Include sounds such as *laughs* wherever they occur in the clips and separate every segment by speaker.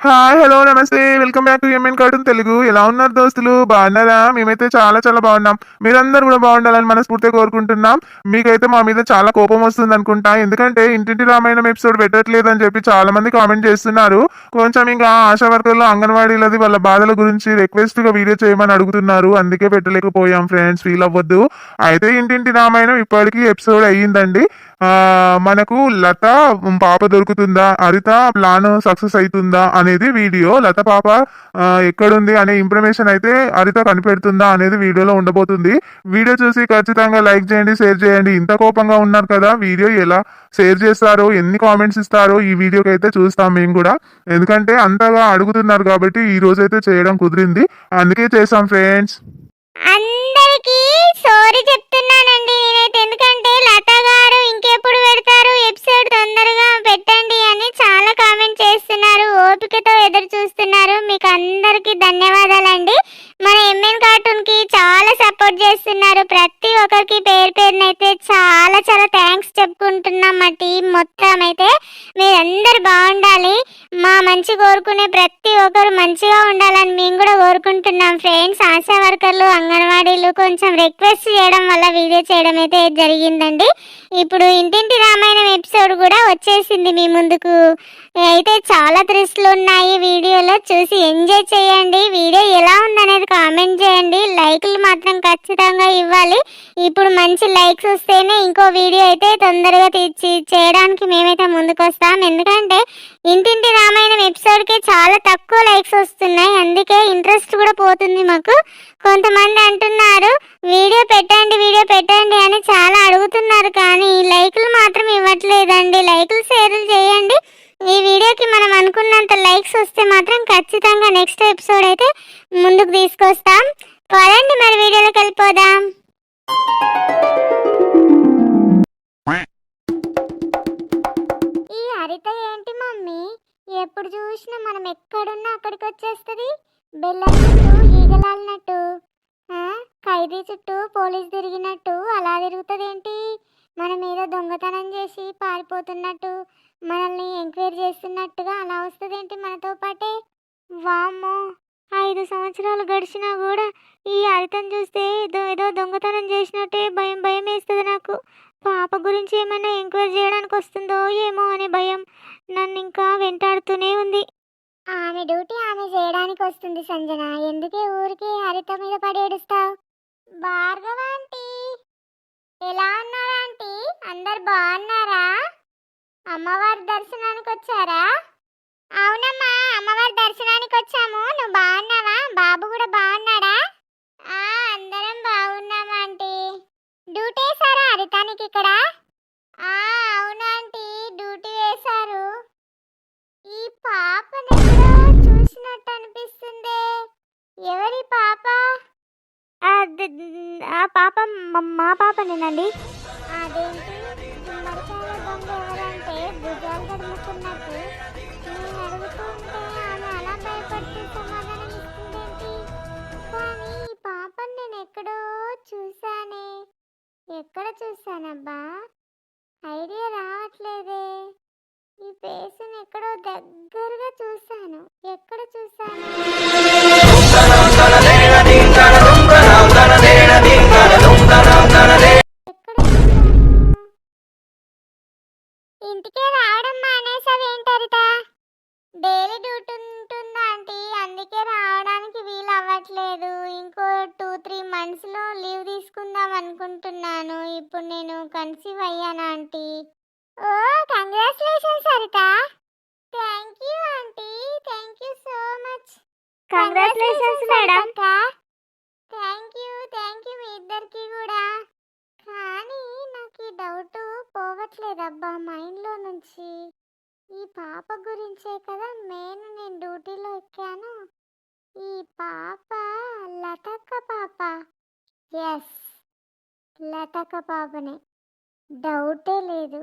Speaker 1: Hi hello నమస్తే. Welcome back to MN cartoon Telugu ఎలా ఉన్నారు దోస్తులు? బాగున్నారా? మేమైతే చాలా చాలా బాగున్నాం. మీరందరూ కూడా బాగుండాలని మనస్ఫూర్తిగా కోరుకుంటున్నాం. మీకైతే మా మీద చాలా కోపం వస్తుంది అనుకుంటా. ఎందుకంటే ఇంటింటి రామాయణం ఎపిసోడ్ పెట్టట్లేదు అని చెప్పి చాలా మంది కామెంట్ చేస్తున్నారు. కొంచెం ఇంకా ఆశా వర్కర్లు అంగన్వాడీలది వాళ్ళ బాధల గురించి రిక్వెస్ట్గా వీడియో చేయమని అడుగుతున్నారు. అందుకే పెట్టలేకపోయాం ఫ్రెండ్స్ ఫీల్ అవ్వద్దు. అయితే ఇంటింటి రామాయణం ఇప్పటికీ ఎపిసోడ్ అయ్యిందండి. మనకు లత పాప దొరుకుతుందా? హరిత ప్లాన్ సక్సెస్ అవుతుందా అనేది వీడియో. లత పాప ఎక్కడుంది అనే ఇన్ఫర్మేషన్ అయితే హరిత కనిపెడుతుందా అనేది వీడియోలో ఉండబోతుంది. వీడియో చూసి ఖచ్చితంగా లైక్ చేయండి షేర్ చేయండి. ఇంత కోపంగా ఉన్నారు కదా వీడియో ఎలా షేర్ చేస్తారో ఎన్ని కామెంట్స్ ఇస్తారో ఈ వీడియోకి అయితే చూస్తాం మేము కూడా. ఎందుకంటే అంతగా అడుగుతున్నారు కాబట్టి ఈ రోజైతే చేయడం కుదిరింది. అందుకే చేసాం ఫ్రెండ్స్
Speaker 2: సారీ చెప్తున్నానండి. నేనైతే ఎందుకంటే లత గారు ఇంకెప్పుడు పెడతారు? ఎపిసోడ్ తొందరగా పెట్టండి అని చాలా కామెంట్ చేస్తున్నారు. ఓపికతో ఎదురు చూస్తున్నారు. మీకు అందరికీ ధన్యవాదాలండి. మన ఎంఎన్ కార్టూన్కి చాలా సపోర్ట్ చేస్తున్నారు. ప్రతి ఒక్కరికి పేరు పేరునైతే చాలా చాలా థ్యాంక్స్ చెప్పుకుంటున్నాం. మా టీం మొత్తం అయితే మీరందరు బాగుండాలి. మా మంచి కోరుకునే ప్రతి ఒక్కరు మంచిగా ఉండాలని మేము కూడా కోరుకుంటున్నాం. ఫ్రెండ్స్ ఆశా వర్కర్లు అంగన్వాడీలు కొంచెం రిక్వెస్ట్ చేయడం వల్ల వీడియో చేయడం అయితే జరిగిందండి. ఇప్పుడు ఇంటింటి రామాయణం ఎపిసోడ్ కూడా వచ్చేసింది మీ ముందుకు. అయితే చాలా త్రిస్టులు ఉన్నాయి వీడియోలో. చూసి ఎంజాయ్ చేయండి. వీడియో ఎలా ఉందనేది కామెంట్ చేయండి. లైక్లు మాత్రం ఖచ్చితంగా ఇవ్వాలి. ఇప్పుడు మంచి లైక్స్ వస్తేనే ఇంకో వీడియో అయితే తొందరగా తీర్చి చేయడానికి మేమైతే ముందుకు వస్తాం ఎందుకంటే ఇంటింటి రామాయణం ఎపిసోడ్కి చాలా తక్కువ లైక్స్ వస్తున్నాయి. అందుకే ఇంట్రెస్ట్ కూడా పోతుంది మాకు. కొంతమంది అంటున్నారు వీడియో పెట్టండి వీడియో పెట్టండి అని చాలా అడుగుతున్నారు. కానీ లైక్లు మాత్రం ఇవ్వట్లేదండి. లైక్లు షేర్లు చేయండి. ఈ వీడియోకి మనం అనుకున్నంత లైక్స్ వస్తే మాత్రం ఖచ్చితంగా నెక్స్ట్ ఎపిసోడ్ అయితే ముందుకు తీసుకొస్తాం. పదండి మరి వీడియోలోకి వెళ్ళిపోదాం. హరిత ఏంటి మమ్మీ? ఎప్పుడు చూసినా మనం ఎక్కడున్నా అక్కడికి వచ్చేస్తుంది. బెల్లం చుట్టూ ఈగలాలినట్టు ఖైదీ చుట్టూ పోలీస్ తిరిగినట్టు అలా తిరుగుతుంది ఏంటి మన మీద దొంగతనం చేసి పారిపోతున్నట్టు మనల్ని ఎంక్వైరీ చేస్తున్నట్టుగా అలా వస్తుంది ఏంటి మనతో పాటే? వామ్మో! ఐదు సంవత్సరాలు గడిచినా కూడా ఈ హరితం చూస్తే ఏదో ఏదో దొంగతనం చేసినట్టే భయం భయం వేస్తుంది నాకు. పాప గురించి ఏమైనా ఎంక్వైరీ చేయడానికి వస్తుందో ఏమో అనే భయం నన్ను ఇంకా వెంటాడుతూనే ఉంది. ఆమె డ్యూటీ ఆమె చేయడానికి వస్తుంది సంజన. ఎందుకే ఊరికి హరిత మీద పడి ఏడుస్తావు? భార్గవ ఆంటీ! ఎలా ఉన్నారా ఆంటీ? అందరు బాగున్నారా? అమ్మవారి దర్శనానికి వచ్చారా? అవునమ్మా అమ్మవారి దర్శనానికి వచ్చాము. నువ్వు బాగున్నావా? బాబు కూడా బాగున్నాడా? అందరం డ్యూటీ వేసారా హరితానికి ఇక్కడ? ఆ డ్యూటీ వేశారు. ఈ పాప ఎక్కడో చూసినట్టు అనిపిస్తుంది. ఎవరి పాప? ఆ పాప మా పాపనేనండి. అదేంటి? గుమ్మడికాయల దొంగ ఎవరంటే భుజాలు తడుముకున్నట్టు నేను అడుగుతుంటే ఆమె అలా భయపడుతూ సమాధానం ఇస్తుందేంటి? కానీ ఈ పాపని నేను ఎక్కడో చూసానే ఎక్కడ చూసానబ్బా ఐడియా రావట్లేదే. ఈ ఫేస్ని ఎక్కడో దగ్గరగా చూసాను ఎక్కడ చూసాను congratulations Haritha thank you aunty thank you so much congratulations madam thank you thank you మీ ఇద్దరికి కూడా. కానీ నాకు ఈ డౌట్ పోవట్లేదబ్బా మైండ్లో నుంచి. ఈ పాప గురించే కదా మెయిన్ నేను డ్యూటీలో ఎక్కాను. ఈ పాప లతక్క పాప. ఎస్ లతక్క పాపనే. డౌటే లేదు.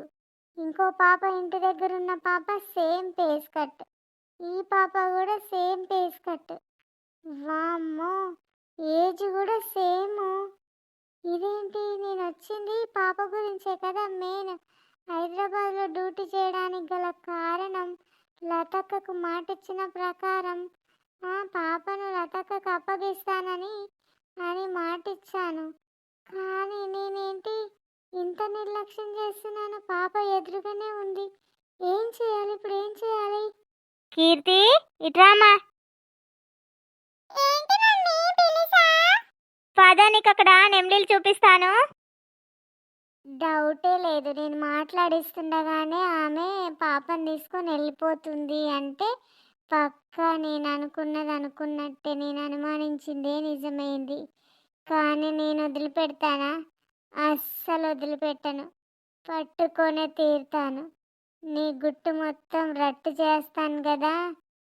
Speaker 2: ఇంకో పాప ఇంటి దగ్గర ఉన్న పాప సేమ్ పేస్ కట్. ఈ పాప కూడా సేమ్ పేస్ కట్. వామ్మో! ఏజ్ కూడా సేమ్. ఇదేంటి? నేను వచ్చింది పాప గురించే కదా మెయిన్. హైదరాబాద్లో డ్యూటీ చేయడానికి గల కారణం లతక్కకు మాట ఇచ్చిన ప్రకారం. ఆ పాపను లతక్కకు అప్పగిస్తానని అని మాట ఇచ్చాను ఇంత నిర్లక్ష్యం చేస్తున్నాను పాప ఎదురుగానే ఉంది. ఏం చేయాలి? ఇప్పుడు ఏం చేయాలి? కీర్తి ఇట్రామా పద నీకు అక్కడ నెమ్లీలు చూపిస్తాను. డౌటే లేదు. నేను మాట్లాడిస్తుండగానే ఆమె పాపని తీసుకొని వెళ్ళిపోతుంది అంటే పక్క నేను అనుకున్నది అనుకున్నట్టే నేను అనుమానించిందే నిజమైంది. కానీ నేను వదిలిపెడతానా? అస్సలు వదిలిపెట్టను. పట్టుకొనే తీరుతాను. నీ గుట్టు మొత్తం రట్టు చేస్తాను కదా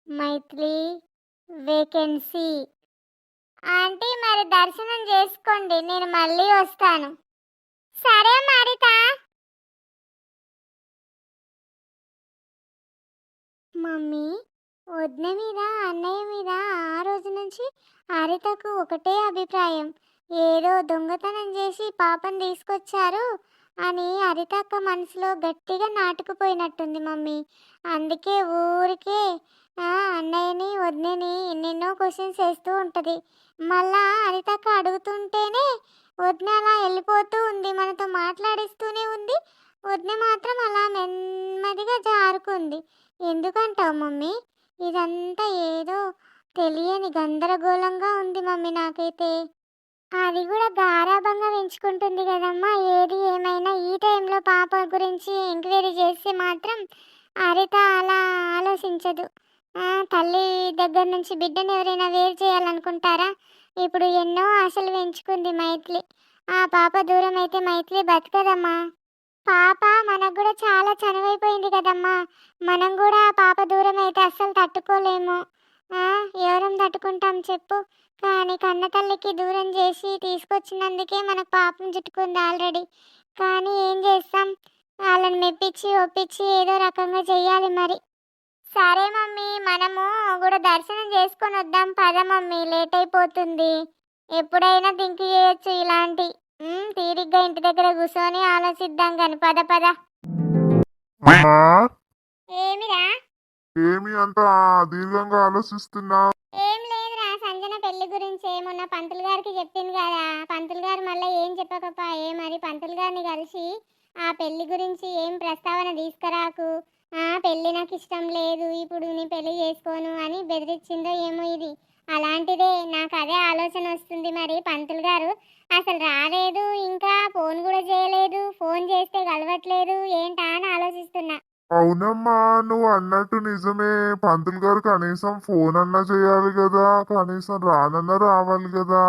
Speaker 2: మైత్రి వేకెన్సీ. ఆంటీ మరి దర్శనం చేసుకోండి నేను మళ్ళీ వస్తాను. సరే మరిత మమ్మీ వదిన మీద అన్నయ్య మీద ఆ రోజు నుంచి హరితకు ఒకటే అభిప్రాయం. ఏదో దొంగతనం చేసి పాపం తీసుకొచ్చారు అని హరితక్క మనసులో గట్టిగా నాటుకుపోయినట్టుంది మమ్మీ. అందుకే ఊరికే అన్నయ్యని వదినని ఎన్నెన్నో క్వశ్చన్స్ వేస్తూ ఉంటుంది. మళ్ళా హరితక్క అడుగుతుంటేనే వదిన అలా వెళ్ళిపోతూ ఉంది మనతో మాట్లాడిస్తూనే ఉంది. వదిన మాత్రం అలా నెమ్మదిగా జారుకుంది. ఎందుకంటావు మమ్మీ? ఇదంతా ఏదో తెలియని గందరగోళంగా ఉంది మమ్మీ నాకైతే. అది కూడా గారాబంగా పెంచుకుంటుంది కదమ్మా. ఏది ఏమైనా ఈ టైంలో పాప గురించి ఎంక్వైరీ చేస్తే మాత్రం హరిత అలా ఆలోచించదు. తల్లి దగ్గర నుంచి బిడ్డను ఎవరైనా వేరు చేయాలనుకుంటారా? ఇప్పుడు ఎన్నో ఆశలు పెంచుకుంది మైత్లి ఆ పాప దూరం అయితే మైత్లి బతకదమ్మా. పాప మనకు కూడా చాలా చనువైపోయింది కదమ్మా. మనం కూడా ఆ పాప దూరం అయితే అస్సలు తట్టుకోలేము. ఎవరం తట్టుకుంటాం చెప్పు. కానీ కన్న తల్లికి దూరం చేసి తీసుకొచ్చినందుకే మనకు పాపం చుట్టుకుంది ఆల్రెడీ. కానీ ఏం చేస్తాం? వాళ్ళని మెప్పించి ఒప్పించి ఏదో రకంగా చెయ్యాలి మరి. సరే మమ్మీ మనము కూడా దర్శనం చేసుకొని వద్దాం. పద మమ్మీ లేట్ అయిపోతుంది. ఎప్పుడైనా థింక్ చేయొచ్చు ఇలాంటి. తీరిగ్గా ఇంటి దగ్గర కూర్చొని ఆలోచిద్దాం కానీ పద పద. ఏమిరా?
Speaker 3: ఏమి అంత దీర్ఘంగా ఆలోచిస్తున్నా?
Speaker 2: ఏం లేదురా సంజన పెళ్ళి గురించి మొన్న పంతులు గారికి చెప్పింది కదా. పంతులు గారు మళ్ళీ ఏం చెప్పకపోయే మరి పంతులు గారిని కలిసి ఆ పెళ్ళి గురించి ఏం ప్రస్తావన తీసుకురాకు? ఆ పెళ్ళి నాకు ఇష్టం లేదు ఇప్పుడు నీ పెళ్ళి చేసుకోను అని బెదిరించిందో ఏమో ఇది. అలాంటిదే నాకు అదే ఆలోచన వస్తుంది మరి పంతులు గారు. అసలు రాలేదు ఇంకా ఫోన్ కూడా చేయలేదు ఫోన్ చేస్తే కలవట్లేదు ఏంటా అని ఆలోచిస్తున్నా.
Speaker 3: అవునమ్మా నువ్వు అన్నట్టు నిజమే. పంతులు గారు కనీసం ఫోన్ అన్నా చేయాలి కదా. కనీసం రానన్నా రావాలి కదా.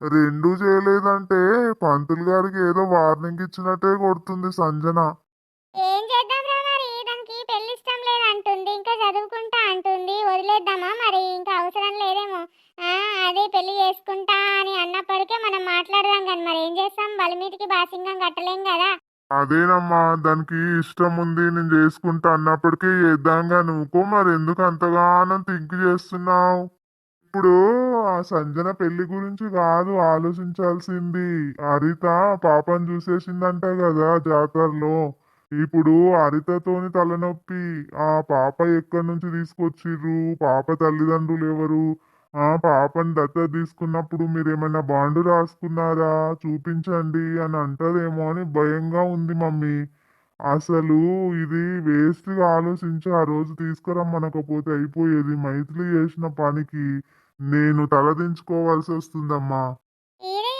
Speaker 3: రెండూ చేయలేదంటే పంతులు గారికి ఏదో వార్నింగ్ ఇచ్చినట్టే కొడుతుంది సంజన.
Speaker 2: ఏం చేద్దాం రా మరి? దానికి పెళ్ళి ఇష్టం లేదంటుంది. ఇంకా చదువుకుంటా అంటుంది. వదిలేద్దామా మరి? ఇంకా అవసరం లేదేమో. ఆ అదే పెళ్ళి చేసుకుంటా అని అన్నప్పటికే మనం మాట్లాడదాం కానీ మరి ఏం చేస్తాం? బలిమీదికి బాసింగం కట్టలేం కదా.
Speaker 3: అదేనమ్మా దానికి ఇష్టం ఉంది నేను చేసుకుంటా అన్నప్పటికీ చేద్దాంగా నువ్వుకో మరి ఎందుకు అంతగానో థింక్ చేస్తున్నావు? ఇప్పుడు ఆ సంజన పెళ్ళి గురించి కాదు ఆలోచించాల్సింది. హరిత పాపని చూసేసిందంట కదా జాతరలో. ఇప్పుడు హరితతోని తలనొప్పి. ఆ పాప ఎక్కడి నుంచి తీసుకొచ్చిర్రు? పాప తల్లిదండ్రులు ఎవరు? ఆ పాపని దత్త తీసుకున్నప్పుడు మీరు ఏమైనా బాండు రాసుకున్నారా? చూపించండి అని అంటదేమో అని భయంగా ఉంది మమ్మీ. అసలు ఇది వేస్ట్గా ఆలోచించి ఆ రోజు తీసుకురమ్మనకపోతే అయిపోయేది మైత్రి చేసిన పనికి. నేను తలదించుకోవాల్సి వస్తుందమ్మా.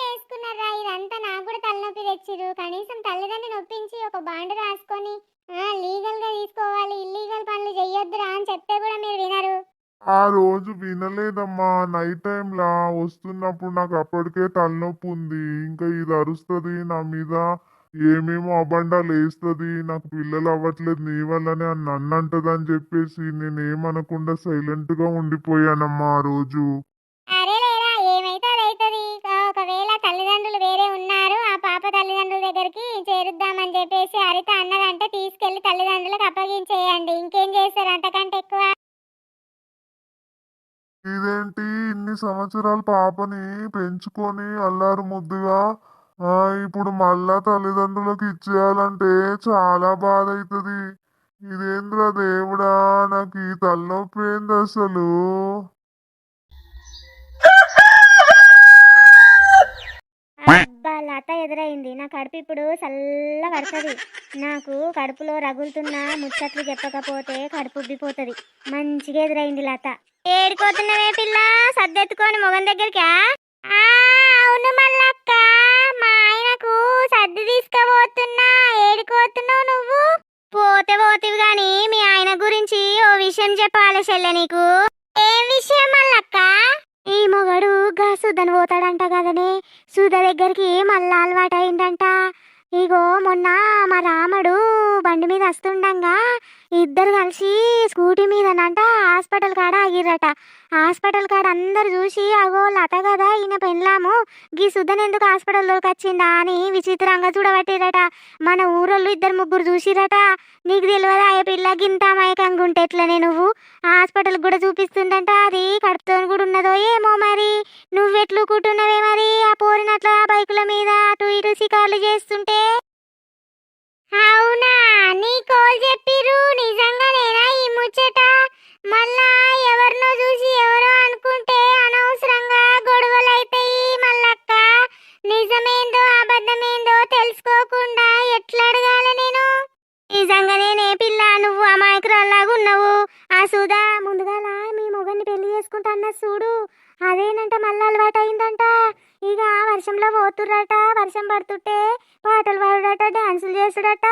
Speaker 2: చేసుకున్నారా? నాకు కూడా కనీసం తల్లిదండ్రులు ఒప్పించి ఒక బాండ్ రాసుకొని లీగల్గా తీసుకోవాలి ఇల్లీగల్ పనులు చెయ్యొద్దురా అని చెప్తే కూడా మీరు వినరు.
Speaker 3: ఆ రోజు వినలేదమ్మా. నైట్ టైంలా వస్తున్నప్పుడు నాకు అప్పటికే తలనొప్పి ఉంది. ఇంకా ఇది అరుస్తుంది. నా మీద ఏమేమో అబండాలు వేస్తుంది. నాకు పిల్లలు అవ్వట్లేదు. నీ వల్లనే అని నన్ను అంటదని చెప్పేసి నేను ఏమనకుండా సైలెంట్గా ఉండిపోయానమ్మా ఆ రోజు.
Speaker 2: అరే లేరా ఏమైతే అదైతుంది ఒకవేళ తల్లిదండ్రులు వేరే ఉన్నారు ఆ పాప తల్లిదండ్రుల దగ్గరికి చేరుద్దామని చెప్పేసి హరిత అన్నదంటే తీసుకెళ్ళి తల్లిదండ్రులకు
Speaker 3: ఇదేంటి ఇన్ని సంవత్సరాల పాపని పెంచుకొని అల్లారు ముద్దుగా? ఇప్పుడు మళ్ళా తల్లిదండ్రులకు ఇచ్చేయాలంటే చాలా బాధ అవుతుంది ఇదేంద్రా దేవుడా నాకు ఈ తలనొప్పి ఏంది అసలు?
Speaker 2: వాళ్ళ లత ఎదురైంది. నా కడుపు ఇప్పుడు చల్ల పడుతుంది. నాకు కడుపులో రగులుతున్న ముచ్చట్లు చెప్పకపోతే కడుపు ఉబ్బిపోతుంది. మంచిగా ఎదురైంది లత. ఏడిపోతున్నవే పిల్ల? సర్దెత్తుకొని మొగన్ దగ్గరికి? అవును మల్లక్క. మా ఆయనకు సర్ది తీసుకుపోతున్నా. ఏడిపోతున్నావు నువ్వు? పోతే పోతివి గాని మీ ఆయన గురించి ఓ విషయం చెప్పాలి చెల్లె నీకు. ఏ విషయం మల్లక్క? ఈ మొగడు గా సుధను పోతాడంట కదనే. సుధ దగ్గరికి మళ్ళా అలవాటు అయిందంట ఇగో మొన్న మా రాముడు బండి మీద వస్తుండగా. ఇద్దరు కలిసి స్కూటీ మీదనంట హాస్పిటల్ కాడ ఆగిర్రట. హాస్పిటల్ కాడ అందరు చూసి అగో లత కదా ఈయన పెళ్ళాము. గీ సుధన్ ఎందుకు హాస్పిటల్లోకి వచ్చిందా అని విచిత్రంగా చూడబట్టిరట మన ఊరోళ్ళు ఇద్దరు ముగ్గురు చూసిరట నీకు తెలియదా ఏ పిల్ల గింత అమాయకంగా ఉంటే ఎట్లనే నువ్వు? హాస్పిటల్ కూడా చూపిస్తుందంట. అది కడుపుతో కూడా ఉన్నదో ఏమో మరి? నువ్వెట్లు కూటున్నవే మరి? ఆ పోరినట్ల బైకుల మీద అటు ఇటు షికార్లు చేస్తుంటే అవునా? నీ కోల్ చెప్పిరు నిజంగానేనా ఈ ముచ్చట? మళ్ళా ఎవరినో చూసి ఎవరో అనుకుంటే అనవసరంగా గొడవలు అవుతాయి మల్లక్క. నిజమేందో అబద్ధమేందో తెలుసుకోకుండా ఎట్లా అడగాలి నేను? నిజంగానే పిల్ల నువ్వు అమాయకురాల్లాగా ఉన్నావు ఆ సుధా ముందుగాల మీ మొగన్ని పెళ్ళి చేసుకుంటా అన్న చూడు. అదేనంట మళ్ళీ అలవాటు అయిందంట ఇక వర్షంలో పోతుర్రట వర్షం పడుతుంటే పాటలు పాడుడట డాన్సులు చేసుడట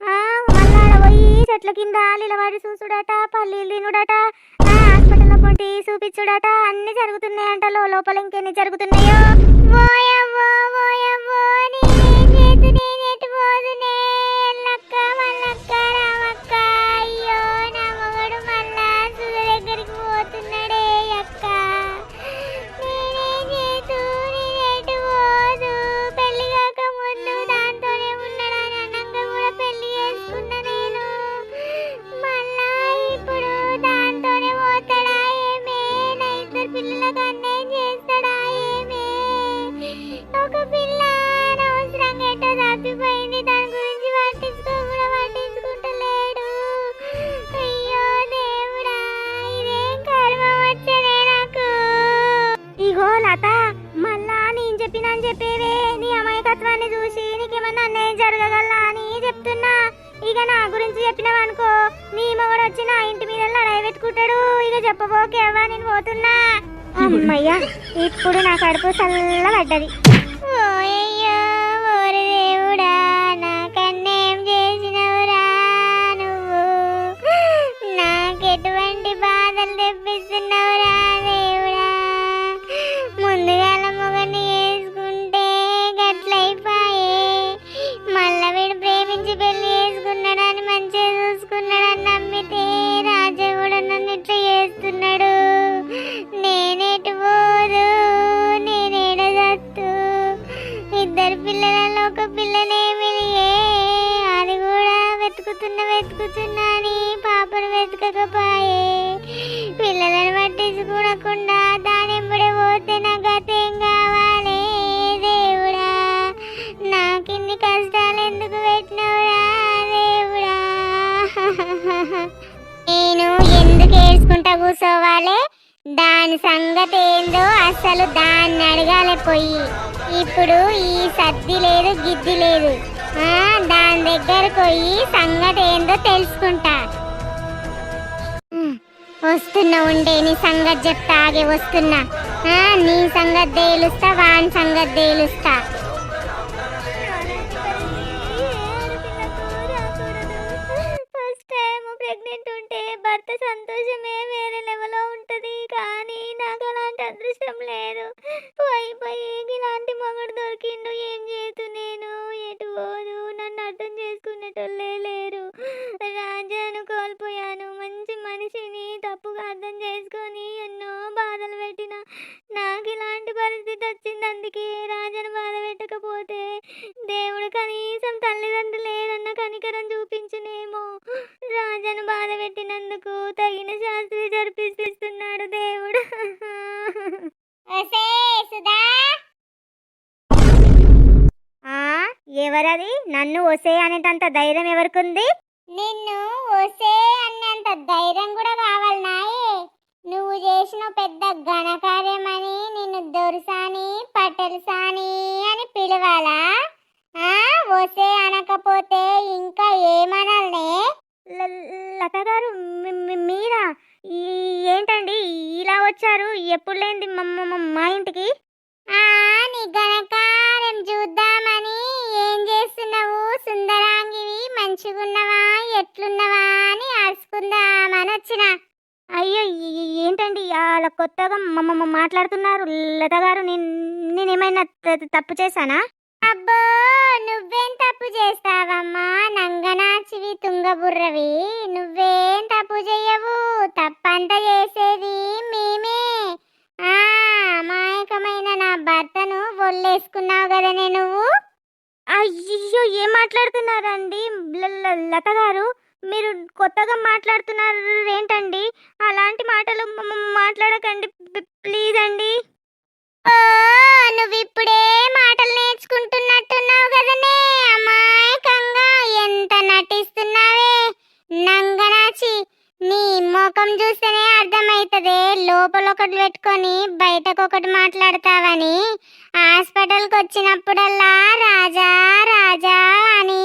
Speaker 2: ఆ, మళ్ళా పోయి చెట్ల కింద నిలబడి చూసుడట పల్లీలు తినుడట ఆ, హాస్పిటల్లో పొంటి చూపించుడట. అన్ని జరుగుతున్నాయంట లోపల ఇంకెన్ని జరుగుతున్నాయో. అయ్యో నా మొగడు మళ్ళా దగ్గరికి పోతున్నాడే అక్క. లడాయి ఇక చెప్పబోకేవా నేను పోతున్నా. అమ్మయ్యా ఇప్పుడు నా కడుపు చల్ల పడ్డది. వెతుకుతున్న వెతుకుతున్నాని పాపను వెతకకపోయే. పిల్లలను పట్టించుకోకుండా దాని ఎంబడే పోతే నా గతేం కావాలి దేవుడా. నాకిన్ని కష్టాలు ఎందుకు పెట్టినవురా దేవుడా. *laughs* నేను ఎందుకు ఏడ్చుకుంటా కూర్చోవాలి? దాని సంగతి ఏందో అసలు దాన్ని అడగాలి పోయి. ఇప్పుడు ఈ సర్ది లేదు గిద్ది లేదు. దాని దగ్గరకు పోయి సంగతి ఏందో తెలుసుకుంటా. వస్తున్నా ఉండే నీ సంగతి చెప్తా ఆగే వస్తున్నా. నీ సంగతి తేలుస్తా వాని సంగతి తేలుస్తా. ప్రెగ్నెంట్ ఉంటే భర్త సంతోషమే వేరే లెవెల్లో ఉంటుంది కానీ నాకు అలాంటి అదృష్టం లేదు. పోయి పోయి ఇలాంటి మొగుడు దొరికిండు ఏం చేతు నేను? ఎటు పోదు నన్ను అర్థం చేసుకునేటోళ్ళే లేరు. రాజాను కోల్పోయాను. మంచి మనిషిని తప్పుగా అర్థం చేసుకొని ఎన్నో బాధలు పెట్టిన నాకు ఇలాంటి పరిస్థితి వచ్చింది. అందుకే రాజాను బాధ పెట్టకపోతే దేవుడు కనీసం తల్లిదండ్రులు లేదన్న కనికరం చూపించునేమో. రాజాను బాధ పెట్టినందుకు తగిన శాస్త్రి జరిపిస్తున్నాడు దేవుడు ఆ, ఎవరది నన్ను ఒసే అనేటంత ధైర్యం ఎవరికుంది? నిన్ను ఒసే అన్నంత ధైర్యం కూడా కావాలి నాయే. నువ్వు చేసిన పెద్ద ఘనకార్యమని నిన్ను దొరసాని పటెల్సాని అని పిలవాలా? ఆ ఒసే అనకపోతే ఇంకా ఏమనాలనే లత గారు మీరా? ఏంటండి ఇలా వచ్చారు? ఎప్పుడు లేంది మా ఇంటికి? నీ ఘనకార్యం చూద్దామని మంచిగున్నవా? ఎట్లున్నవా అని అరుచుకుందామని వచ్చిన. అయ్యో ఏంటండి? అలా కొత్తగా మమ్మమ్మ మాట్లాడుతున్నారు. లత గారు నేనేమైనా తప్పు చేశానా? అబ్బో నువ్వేం తప్పు చేస్తావమ్మా? నంగనాచివి తుంగబుర్రవి. నువ్వేం తప్పు చెయ్యవు. తప్పంతా చేసేది మేమే. ఆ అమాయకమైన నా భర్తను ఒళ్ళేసుకున్నావు కదనే నువ్వు? అయ్యో ఏం మాట్లాడుతున్నారండి? లత గారు మీరు కొత్తగా మాట్లాడుతున్నారు ఏంటండి అలాంటి మాటలు మాట్లాడకండి ప్లీజ్ ప్లీజ్ అండి నువ్వు ఇప్పుడే మాటలు నేర్చుకుంటున్నట్టున్నావు కదనే అమాయకంగా. ఎంత నటిస్తున్నావే నంగనాచి. నీ ముఖం చూస్తేనే అర్థమైతదే. లోపల ఒకటి పెట్టుకొని బయటకు ఒకటి మాట్లాడతావని. హాస్పిటల్కి వచ్చినప్పుడల్లా రాజా రాజా అని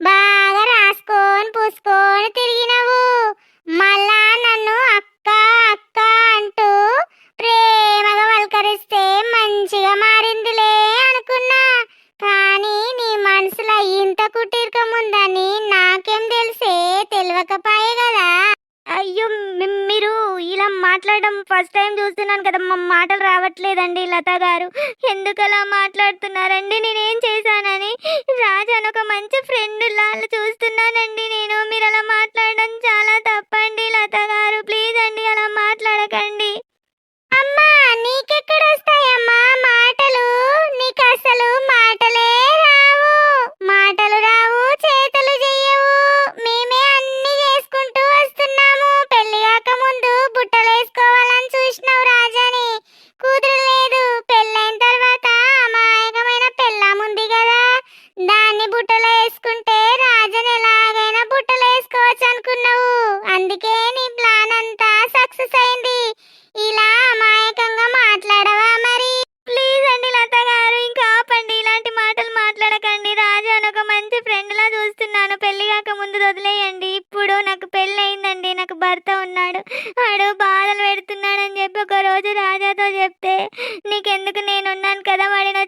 Speaker 2: బాగా రాసుకొని పూసుకొని తిరిగినవు. మళ్ళా నన్ను అక్క అక్క అంటూ ప్రేమగా వల్కరిస్తే మంచిగా మారిందిలే అనుకున్నా. కానీ నీ మనసులో ఇంత కుటీర్కం టైం కదా మా మాటలు రావట్లేదండి లత గారు. ఎందుకలా మాట్లాడుతున్నారండి? నేనేం చేశానని? రాజాను ఒక మంచి ఫ్రెండ్ లాల్ చూస్తున్నానండి నేను. మీరు అలా మాట్లాడడం చాలా తప్పండి లత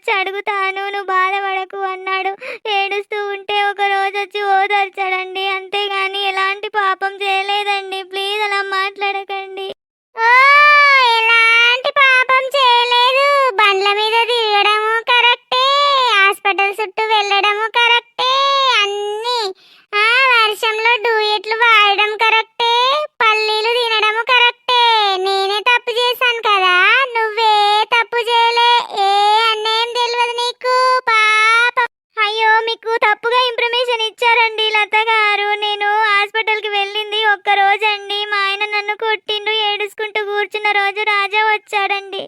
Speaker 2: వచ్చి అడుగుతా అండి మా ఆయన నన్ను కొట్టిండు ఏడుచుకుంటూ కూర్చున్న రోజు రాజా వచ్చాడండి.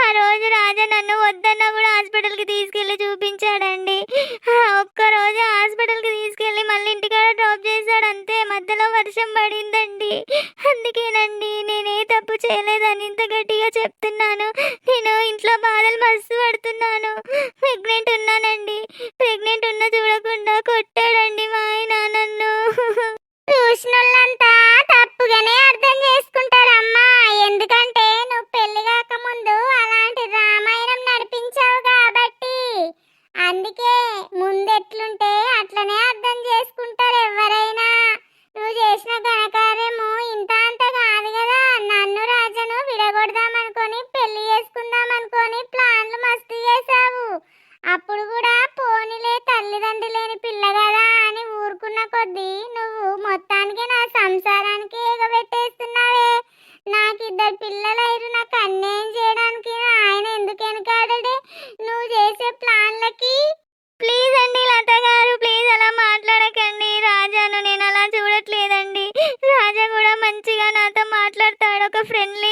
Speaker 2: ఆ రోజు రాజా నన్ను వద్దన్నా కూడా హాస్పిటల్కి తీసుకెళ్ళి చూపించాడండి. ఒక్కరోజు ఒక్క రోజు హాస్పిటల్కి తీసుకెళ్ళి మళ్ళీ ఇంటికాడ డ్రాప్ చేశాడు అంతే. మధ్యలో వర్షం పడిందండి. అందుకేనండి నేనే తప్పు చేయలేదని ఇంత గట్టిగా చెప్తున్నాను. నేను ఇంట్లో బాధలు మస్తు పడుతున్నాను. ప్రెగ్నెంట్ ఉన్నానండి. ప్రెగ్నెంట్ ఉన్న చూడకుండా కొట్టాడండి మా ఆయన నన్ను. చూసినోళ్ళంతా తప్పుగానే అర్థం చేసుకుంటారమ్మా ఎందుకంటే నువ్వు పెళ్ళి కాకముందు అలాంటి రామాయణం నడిపించావు కాబట్టి. అందుకే ముందెట్లుంటే ఒక ఫ్రెండ్లీగా